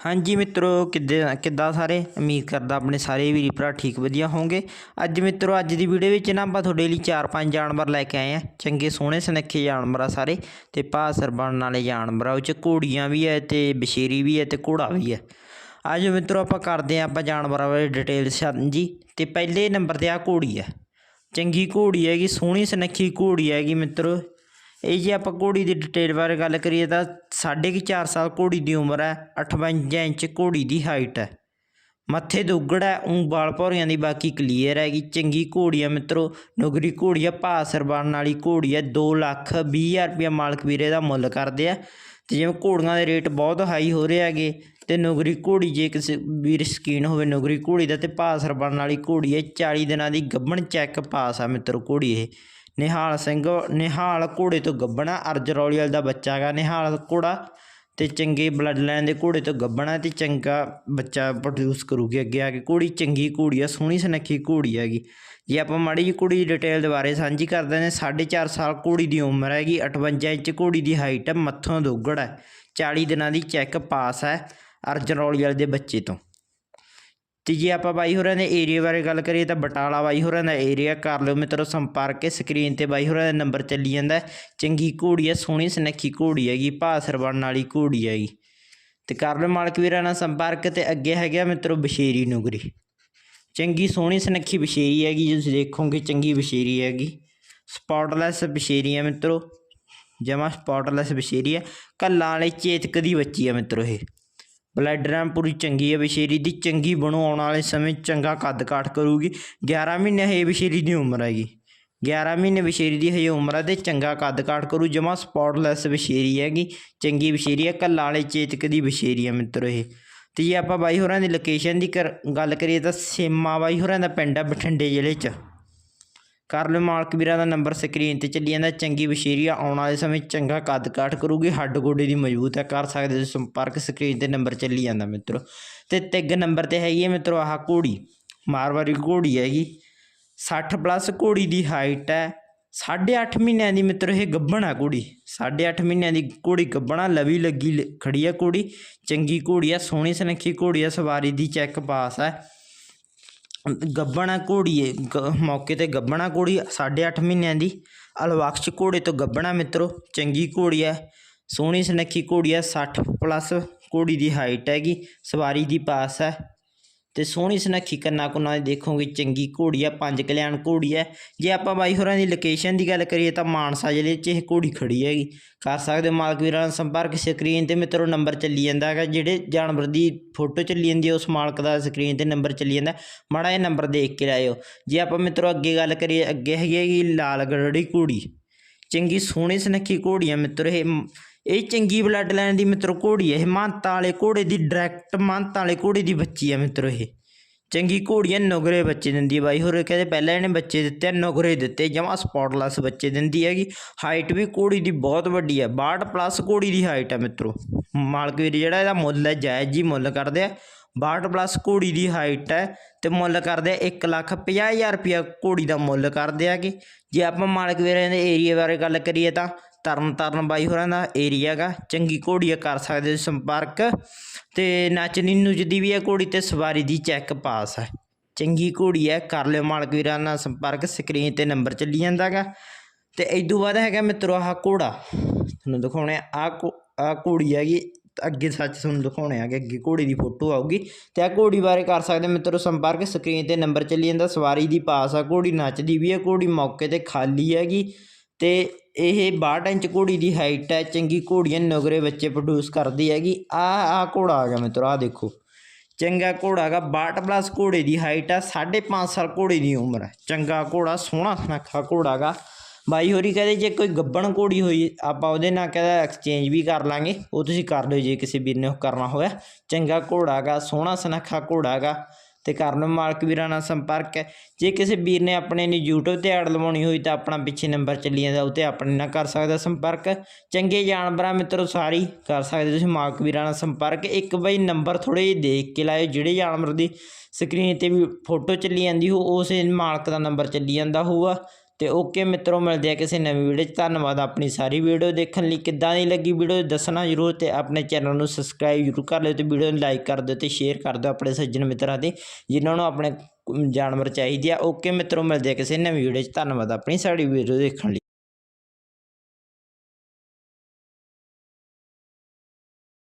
ਹਾਂਜੀ ਮਿੱਤਰੋ, ਕਿੱਦਾਂ ਕਿੱਦਾਂ ਸਾਰੇ? ਉਮੀਦ ਕਰਦਾ ਆਪਣੇ ਸਾਰੇ ਵੀਰ ਭਰਾ ਠੀਕ ਵਧੀਆ ਹੋਵੋਗੇ ਅੱਜ ਮਿੱਤਰੋ, ਅੱਜ ਦੀ ਵੀਡੀਓ ਵਿੱਚ ਨਾ ਆਪਾਂ ਤੁਹਾਡੇ ਲਈ ਚਾਰ ਪੰਜ ਜਾਨਵਰ ਲੈ ਕੇ ਆਏ ਆ। ਚੰਗੇ, ਸੋਹਣੇ, ਸੁਨੱਖੇ ਜਾਨਵਰ ਆ ਸਾਰੇ। ਤੇ ਭਾਸਰ ਬਣਨ ਵਾਲੇ ਜਾਨਵਰ ਆ, ਉਹ ਚ ਘੋੜੀਆਂ ਵੀ ਹੈ ਤੇ ਬਸ਼ੇਰੀ ਵੀ ਹੈ ਤੇ ਘੋੜਾ ਵੀ ਹੈ ਅੱਜ ਮਿੱਤਰੋ, ਆਪਾਂ ਕਰਦੇ ਆ ਆਪਾਂ ਜਾਨਵਰਾਂ ਬਾਰੇ ਡਿਟੇਲ ਸਾਂਝੀ। ਤੇ ਪਹਿਲੇ ਨੰਬਰ ਤੇ ਆ ਘੋੜੀ ਹੈ ਚੰਗੀ ਘੋੜੀ ਹੈਗੀ, ਸੋਹਣੀ, ਸੁਨੱਖੀ ਘੋੜੀ ਹੈਗੀ ਮਿੱਤਰੋ। ਇਹ ਜੇ ਆਪਾਂ ਘੋੜੀ ਦੀ ਡਿਟੇਲ ਬਾਰੇ ਗੱਲ ਕਰੀਏ ਤਾਂ ਸਾਢੇ ਕੁ ਚਾਰ ਸਾਲ ਘੋੜੀ ਦੀ ਉਮਰ ਹੈ 58 ਇੰਚ ਘੋੜੀ ਦੀ ਹਾਈਟ ਹੈ। ਮੱਥੇ ਦੁੱਗੜ ਹੈ ਉਂ ਵਾਲ ਭੌਰੀਆਂ ਦੀ ਬਾਕੀ ਕਲੀਅਰ ਹੈਗੀ। ਚੰਗੀ ਘੋੜੀ ਆ ਮਿੱਤਰੋ ਨੁਗਰੀ ਘੋੜੀ ਆ ਭਾਸਰ ਬਣਨ ਵਾਲੀ ਘੋੜੀ ਹੈ 2 ਲੱਖ 20 ਹਜ਼ਾਰ ਰੁਪਇਆ ਮਾਲਕ ਵੀਰੇ ਦਾ ਮੁੱਲ ਕਰਦੇ ਆ। ਤੇ ਜਿਵੇਂ ਘੋੜੀਆਂ ਦੇ ਰੇਟ ਬਹੁਤ ਹਾਈ ਹੋ ਰਹੇ ਹੈਗੇ, ਤੇ ਨੁਗਰੀ ਘੋੜੀ ਜੇ ਕਿਸੇ ਵੀਰ ਸਕੀਨ ਹੋਵੇ ਨੁਗਰੀ ਘੋੜੀ ਦਾ, ਤੇ ਭਾਸਰ ਬਣਨ ਵਾਲੀ ਘੋੜੀ ਹੈ। 40 ਦਿਨਾਂ ਦੀ ਗੱਭਣ ਚੈੱਕ ਪਾਸ ਆ ਮਿੱਤਰੋ ਘੋੜੀ ਇਹ। ਨਿਹਾਲ ਸਿੰਘ, ਨਿਹਾਲ ਘੋੜੇ ਤੋਂ ਗੱਭਣਾ ਅਰਜਰੌਲੀਅਲ ਦਾ ਬੱਚਾ ਹੈਗਾ ਨਿਹਾਲ ਘੋੜਾ ਤੇ ਚੰਗੇ ਬਲੱਡ ਲਾਈਨ ਦੇ ਘੋੜੇ ਤੋਂ ਗੱਭਣਾ ਤੇ ਚੰਗਾ ਬੱਚਾ ਪ੍ਰੋਡਿਊਸ ਕਰੂਗੀ ਅੱਗੇ ਆ ਕੇ। ਘੋੜੀ ਚੰਗੀ ਘੋੜੀ ਆ, ਸੋਹਣੀ ਸੁਨੱਖੀ ਘੋੜੀ ਹੈਗੀ। ਜੇ ਆਪਾਂ ਮਾੜੀ ਜੀ ਘੋੜੀ ਦੀ ਡਿਟੇਲ ਦੇ ਬਾਰੇ ਸਾਂਝੀ ਕਰਦੇ ਨੇ 4.5 ਸਾਲ ਘੋੜੀ ਦੀ ਉਮਰ ਹੈਗੀ 58 ਇੰਚ ਘੋੜੀ ਦੀ ਹਾਈਟ ਹੈ, ਮੱਥੋਂ ਦੋਗੜ ਹੈ 40 ਦਿਨਾਂ ਦੀ ਚੈੱਕ ਪਾਸ ਹੈ ਅਰਜਨ ਅਰਜਨੌਲੀਅਲ ਦੇ ਬੱਚੇ ਤੋਂ। ਤੇ ਜੇ ਆਪਾਂ ਬਾਈ ਹੋਰਾਂ ਦੇ ਏਰੀਆ ਬਾਰੇ ਗੱਲ ਕਰੀਏ ਤਾਂ ਬਟਾਲਾ ਬਾਈ ਹੋਰਾਂ ਦਾ ਏਰੀਆ ਕਰ ਲਿਓ ਮਿੱਤਰੋ ਸੰਪਰਕ ਕੇ ਸਕਰੀਨ ਤੇ ਬਾਈ ਹੋਰਾਂ ਦਾ ਨੰਬਰ ਚੱਲੀ ਜਾਂਦਾ ਚੰਗੀ ਘੋੜੀ ਹੈ, ਸੋਹਣੀ ਸੁਨੱਖੀ ਘੋੜੀ ਹੈਗੀ, ਭਾਸਰ ਬਣਨ ਵਾਲੀ ਘੋੜੀ ਹੈਗੀ। ਤੇ ਕਰ ਲਿਓ ਮਾਲਕ ਵੀਰਾਂ ਨਾਲ ਸੰਪਰਕ ਤੇ ਅੱਗੇ ਹੈਗਾ ਮਿੱਤਰੋ ਬਸ਼ੇਰੀ ਨੁਗਰੀ। ਚੰਗੀ ਸੋਹਣੀ ਸੁਨੱਖੀ ਬਸ਼ੇਰੀ ਹੈਗੀ ਜੇ ਤੁਸੀਂ ਦੇਖੋਗੇ ਚੰਗੀ ਬਸ਼ੇਰੀ ਹੈਗੀ। ਸਪੌਟਲੈਸ ਬਸ਼ੇਰੀ ਹੈ ਮਿੱਤਰੋ। ਜਮਾ ਸਪੌਟਲੈਸ ਬਸ਼ੇਰੀ ਹੈ। ਕੱਲਾਂ ਵਾਲੇ ਚੇਤਕ ਦੀ ਬੱਚੀ ਹੈ ਮਿੱਤਰੋ ਇਹ। ਬਲੈਡਰਾਂ ਪੂਰੀ ਚੰਗੀ ਹੈ ਬਸ਼ੇਰੀ ਦੀ ਚੰਗੀ ਬਣੋ, ਆਉਣ ਵਾਲੇ ਸਮੇਂ 'ਚ ਚੰਗਾ ਕੱਦ ਕਾਠ ਕਰੂਗੀ। 11 ਮਹੀਨੇ ਹੈ ਬਸ਼ੇਰੀ ਦੀ ਉਮਰ ਹੈਗੀ। 11 ਮਹੀਨੇ ਬਸ਼ੇਰੀ ਦੀ ਹਜੇ ਉਮਰ ਹੈ ਤੇ ਚੰਗਾ ਕੱਦ ਕਾਠ ਕਰੂ, ਜਮਾ ਸਪੌਟਲੈਸ ਬਸ਼ੇਰੀ ਹੈਗੀ, ਚੰਗੀ ਬਸ਼ੇਰੀ ਹੈ ਕੱਲਾਂ ਵਾਲੇ ਚੇਤਕ ਦੀ ਬਸ਼ੇਰੀ ਹੈ ਮਿੱਤਰੋ ਇਹ। ਤੇ ਜੇ ਆਪਾਂ ਬਾਈ ਹੋਰਾਂ ਦੀ ਲੋਕੇਸ਼ਨ ਦੀ ਕਰ- ਗੱਲ ਕਰੀਏ ਤਾਂ ਸੇਮਾ ਬਾਈ ਹੋਰਾਂ ਦਾ ਪਿੰਡ ਹੈ ਬਠਿੰਡੇ ਜ਼ਿਲ੍ਹੇ 'ਚ। ਕਰ ਲਓ ਮਾਲਕ ਵੀਰਾਂ ਦਾ ਨੰਬਰ ਸਕਰੀਨ ਤੇ ਚੱਲੀ ਜਾਂਦਾ, ਚੰਗੀ ਬਸ਼ੀਰੀਆ ਆਉਣ ਵਾਲੇ ਸਮੇਂ ਚੰਗਾ ਕੱਦ ਕਾਠ ਕਰੂਗੀ, ਹੱਡ ਗੋਡੇ ਦੀ ਮਜ਼ਬੂਤ ਹੈ ਕਰ ਸਕਦੇ ਹੋ ਸੰਪਰਕ ਸਕਰੀਨ ਤੇ ਨੰਬਰ ਚੱਲੀ ਜਾਂਦਾ ਮਿੱਤਰੋ। ਤੇ ਤਿੱਗ ਨੰਬਰ ਤੇ ਹੈਗੀ ਹੈ ਮਿੱਤਰੋ ਆਹ ਘੋੜੀ ਮਾਰਵਾੜੀ ਘੋੜੀ ਹੈਗੀ। 60 ਪਲੱਸ ਘੋੜੀ ਦੀ ਹਾਈਟ ਹੈ 8.5 ਮਹੀਨਿਆਂ ਦੀ ਮਿੱਤਰੋ ਇਹ ਗੱਭਣ ਆ ਘੋੜੀ 8.5 ਮਹੀਨਿਆਂ ਦੀ ਘੋੜੀ ਗੱਭਣਾ ਲਵੀ ਲੱਗੀ ਲ- ਖੜੀ ਆ ਘੋੜੀ, ਚੰਗੀ ਘੋੜੀ ਆ, ਸੋਹਣੀ ਸੁਨੱਖੀ ਘੋੜੀ ਆ, ਸਵਾਰੀ ਦੀ ਚੈੱਕ ਪਾਸ ਹੈ। ਗੱਬਣਾ ਘੋੜੀ ਗ- ਮੌਕੇ ਤੇ ਗੱਬਣਾ ਘੋੜੀ 8.5 ਮਹੀਨਿਆਂ ਦੀ। ਅਲਵਕਸ਼ ਘੋੜੇ ਤੋਂ ਗੱਬਣਾ ਮਿੱਤਰੋ, ਚੰਗੀ ਘੋੜੀ ਹੈ ਸੋਹਣੀ ਸੁਨੱਖੀ ਘੋੜੀ ਹੈ ਸੱਠ ਪਲੱਸ ਘੋੜੀ ਦੀ ਹਾਈਟ ਹੈਗੀ, ਸਵਾਰੀ ਦੀ ਪਾਸ ਹੈ ਤੇ ਸੋਹਣੀ ਸੁਨੱਖੀ ਕੰਨਾ ਕੁੰਨਾ ਦੀ ਦੇਖੋਗੇ, ਚੰਗੀ ਘੋੜੀ ਹੈ ਪੰਜ ਕਲਿਆਣ ਘੋੜੀ ਹੈ ਜੇ ਆਪਾਂ ਬਾਈ ਹੋਰਾਂ ਦੀ ਲੋਕੇਸ਼ਨ ਦੀ ਗੱਲ ਕਰੀਏ ਤਾਂ ਮਾਨਸਾ ਜ਼ਿਲ੍ਹੇ 'ਚ ਇਹ ਘੋੜੀ ਖੜੀ ਹੈਗੀ। ਕਰ ਸਕਦੇ ਮਾਲਕ ਵੀਰਾਂ ਨਾਲ ਸੰਪਰਕ ਸਕਰੀਨ ਤੇ ਮਿੱਤਰੋ ਨੰਬਰ ਚੱਲੀ ਜਾਂਦਾ ਹੈਗਾ, ਜਿਹੜੇ ਜਾਨਵਰ ਦੀ ਫੋਟੋ ਚੱਲੀ ਜਾਂਦੀ ਹੈ, ਉਸ ਮਾਲਕ ਦਾ ਸਕਰੀਨ ਤੇ ਨੰਬਰ ਚੱਲੀ ਜਾਂਦਾ। ਮਾੜਾ ਇਹ ਨੰਬਰ ਦੇਖ ਕੇ ਲਾਇਓ। ਜੇ ਆਪਾਂ ਮਿੱਤਰੋ ਅੱਗੇ ਗੱਲ ਕਰੀਏ, ਅੱਗੇ ਹੈਗੀ ਹੈਗੀ ਲਾਲ ਗੜੜੀ ਘੋੜੀ। ਚੰਗੀ ਸੋਹਣੀ ਸੁਨੱਖੀ ਘੋੜੀ ਆ ਮਿੱਤਰੋ, ਇਹ ਇਹ ਚੰਗੀ ਬਲੱਡ ਲਾਈਨ ਦੀ ਮਿੱਤਰੋ ਘੋੜੀ ਹੈ ਇਹ ਮਾਨਤਾ ਵਾਲੇ ਘੋੜੇ ਦੀ ਡਾਇਰੈਕਟ ਮਾਨਤਾ ਵਾਲੇ ਘੋੜੇ ਦੀ ਬੱਚੀ ਹੈ ਮਿੱਤਰੋ ਇਹ। ਚੰਗੀ ਘੋੜੀਆਂ ਨੁਗਰੇ ਬੱਚੇ ਦਿੰਦੀ ਹੈ ਬਾਈ। ਹੋਰ ਕਹਿੰਦੇ ਪਹਿਲਾਂ ਇਹਨੇ ਬੱਚੇ ਦਿੱਤੇ ਆ, ਨੁਗਰੇ ਦਿੱਤੇ ਜਮਾ ਸਪੌਟਲੈਸ ਬੱਚੇ ਦਿੰਦੀ ਹੈਗੀ। ਹਾਈਟ ਵੀ ਘੋੜੀ ਦੀ ਬਹੁਤ ਵੱਡੀ ਹੈ 62 ਪਲੱਸ ਘੋੜੀ ਦੀ ਹਾਈਟ ਹੈ ਮਿੱਤਰੋ। ਮਾਲਕ ਵੀਰ ਜਿਹੜਾ ਇਹਦਾ ਮੁੱਲ ਹੈ ਜਾਇਜ਼ ਜੀ ਮੁੱਲ ਕਰਦੇ ਆ। 62 ਪਲੱਸ ਘੋੜੀ ਦੀ ਹਾਈਟ ਹੈ ਤੇ ਮੁੱਲ ਕਰਦੇ ਆ 1 ਲੱਖ 50 ਹਜ਼ਾਰ ਰੁਪਇਆ ਘੋੜੀ ਦਾ ਮੁੱਲ ਕਰਦੇ ਆਗੇ ਜੇ ਆਪਾਂ ਮਾਲਕ ਵੀਰਾਂ ਦੇ ਏਰੀਆ ਬਾਰੇ ਗੱਲ ਕਰੀਏ ਤਾਂ ਤਰਨ ਤਰਨ ਬਾਈ ਹੋਰਾਂ ਦਾ ਏਰੀਆ ਗਾ ਚੰਗੀ ਘੋੜੀ ਆ, ਕਰ ਸਕਦੇ ਹੋ ਸੰਪਰਕ। ਤੇ ਨੱਚਣੀ ਨੁੱਚਦੀ ਵੀ ਹੈ ਘੋੜੀ ਤੇ ਸਵਾਰੀ ਦੀ ਚੈੱਕ ਪਾਸ ਹੈ। ਚੰਗੀ ਘੋੜੀ ਹੈ ਕਰ ਲਿਓ ਮਾਲਕ ਵੀਰਾਂ ਨਾਲ ਸੰਪਰਕ ਸਕਰੀਨ ਤੇ ਨੰਬਰ ਚੱਲੀ ਜਾਂਦਾ ਜਾਂਦਾਗਾ ਤੇ ਇਦੋਂ ਬਾਅਦ ਹੈਗਾ ਮਿੱਤਰੋ ਆਹ ਘੋੜਾ। ਤੁਹਾਨੂੰ ਦਿਖਾਉਣੇ ਆ ਆਹ ਆ ਘੋੜੀ ਹੈਗੀ। ਅੱਗੇ ਸੱਚ ਤੁਹਾਨੂੰ ਦਿਖਾਉਣੇ ਆਗੇ ਅੱਗੇ ਘੋੜੀ ਦੀ ਫੋਟੋ ਆਊਗੀ। ਤੇ ਆ ਘੋੜੀ ਬਾਰੇ ਕਰ ਸਕਦੇ ਮਿੱਤਰੋ ਸੰਪਰਕ ਸਕਰੀਨ ਤੇ ਨੰਬਰ ਚੱਲੀ ਜਾਂਦਾ। ਸਵਾਰੀ ਦੀ ਪਾਸ ਆ ਘੋੜੀ ਨੱਚਦੀ ਵੀ ਹੈ ਘੋੜੀ ਮੌਕੇ ਤੇ ਖਾਲੀ ਹੈਗੀ। ਤੇ ਇਹ 62 ਇੰਚ ਘੋੜੀ ਦੀ ਹਾਈਟ ਹੈ, ਚੰਗੀ ਘੋੜੀਆਂ ਨਗਰੇ ਬੱਚੇ ਪ੍ਰੋਡਿਊਸ ਕਰਦੀ ਹੈਗੀ। ਆ ਆ ਘੋੜਾ ਆ ਗਿਆ ਮਿੱਤਰੋ, ਆ ਦੇਖੋ। ਚੰਗਾ ਘੋੜਾ ਹੈਗਾ 62 ਪਲੱਸ ਘੋੜੇ ਦੀ ਹਾਈਟ ਹੈ 5.5 ਸਾਲ ਘੋੜੇ ਦੀ ਉਮਰ ਹੈ। ਚੰਗਾ ਘੋੜਾ, ਸੋਹਣਾ ਸੁਨੱਖਾ ਘੋੜਾ ਹੈਗਾ। ਬਾਈ ਹੋਰੀ ਕਹਿੰਦੇ, ਜੇ ਕੋਈ ਗੱਬਣ ਘੋੜੀ ਹੋਈ, ਆਪਾਂ ਉਹਦੇ ਨਾਲ ਕਹਿੰਦਾ ਐਕਸਚੇਂਜ ਵੀ ਕਰ ਲਾਂਗੇ। ਉਹ ਤੁਸੀਂ ਕਰ ਲਿਓ, ਜੇ ਕਿਸੇ ਵੀਰ ਨੇ ਉਹ ਕਰਨਾ ਹੋਇਆ। ਚੰਗਾ ਘੋੜਾ ਹੈਗਾ, ਸੋਹਣਾ ਸੁਨੱਖਾ ਘੋੜਾ ਹੈਗਾ। ਤੇ ਕਰ ਲਓ ਮਾਲਕ ਵੀਰਾਂ ਨਾਲ ਸੰਪਰਕ ਹੈ। ਜੇ ਕਿਸੇ ਵੀਰ ਨੇ ਆਪਣੇ ਨੇ YouTube ਤੇ ਐਡ ਲਵਾਉਣੀ ਹੋਈ ਤਾਂ ਆਪਣਾ ਪਿੱਛੇ ਨੰਬਰ ਚੱਲੀ ਜਾਂਦਾ ਉਹ ਤੇ ਆਪਣੇ ਨਾਲ ਕਰ ਸਕਦਾ ਸੰਪਰਕ। ਚੰਗੇ ਜਾਨਵਰਾਂ ਮਿੱਤਰੋ, ਸਾਰੀ ਕਰ ਸਕਦੇ ਤੁਸੀਂ, ਮਾਲਕ ਵੀਰਾਂ ਨਾਲ ਸੰਪਰਕ। ਇੱਕ ਬਈ ਨੰਬਰ ਥੋੜੇ ਜਿਹੇ ਦੇਖ ਕੇ ਲਾਇਓ, ਜਿਹੜੇ ਜਾਨਵਰ ਦੀ ਸਕਰੀਨ ਤੇ ਵੀ ਫੋਟੋ ਚੱਲੀ ਜਾਂਦੀ ਹੋ ਉਸੇ ਮਾਲਕ ਦਾ ਨੰਬਰ ਚੱਲੀ ਜਾਂਦਾ ਹੋਊਗਾ। ਤੇ ਓਕੇ ਮਿੱਤਰੋ, ਮਿਲਦੇ ਆ ਕਿਸੇ ਨਵੀਂ ਵੀਡੀਓ 'ਚ। ਧੰਨਵਾਦ ਆਪਣੀ ਸਾਰੀ ਵੀਡੀਓ ਦੇਖਣ ਲਈ। ਕਿੱਦਾਂ ਦੀ ਲੱਗੀ ਵੀਡੀਓ ਦੱਸਣਾ ਜ਼ਰੂਰ ਤੇ ਆਪਣੇ ਚੈਨਲ ਨੂੰ ਸਬਸਕ੍ਰਾਈਬ ਜ਼ਰੂਰ ਕਰ ਲਿਓ ਤੇ ਵੀਡੀਓ ਨੂੰ ਲਾਈਕ ਕਰ ਦਿਓ ਤੇ ਸ਼ੇਅਰ ਕਰ ਦਿਓ ਆਪਣੇ ਸੱਜਣ ਮਿੱਤਰਾਂ ਦੇ, ਜਿਨ੍ਹਾਂ ਨੂੰ ਆਪਣੇ ਜਾਨਵਰ ਚਾਹੀਦੇ ਆ। ਓਕੇ ਮਿੱਤਰੋ, ਮਿਲਦੇ ਆ ਕਿਸੇ ਨਵੀਂ ਵੀਡੀਓ 'ਚ। ਧੰਨਵਾਦ ਆਪਣੀ ਸਾਰੀ ਵੀਡੀਓ ਦੇਖਣ ਲਈ।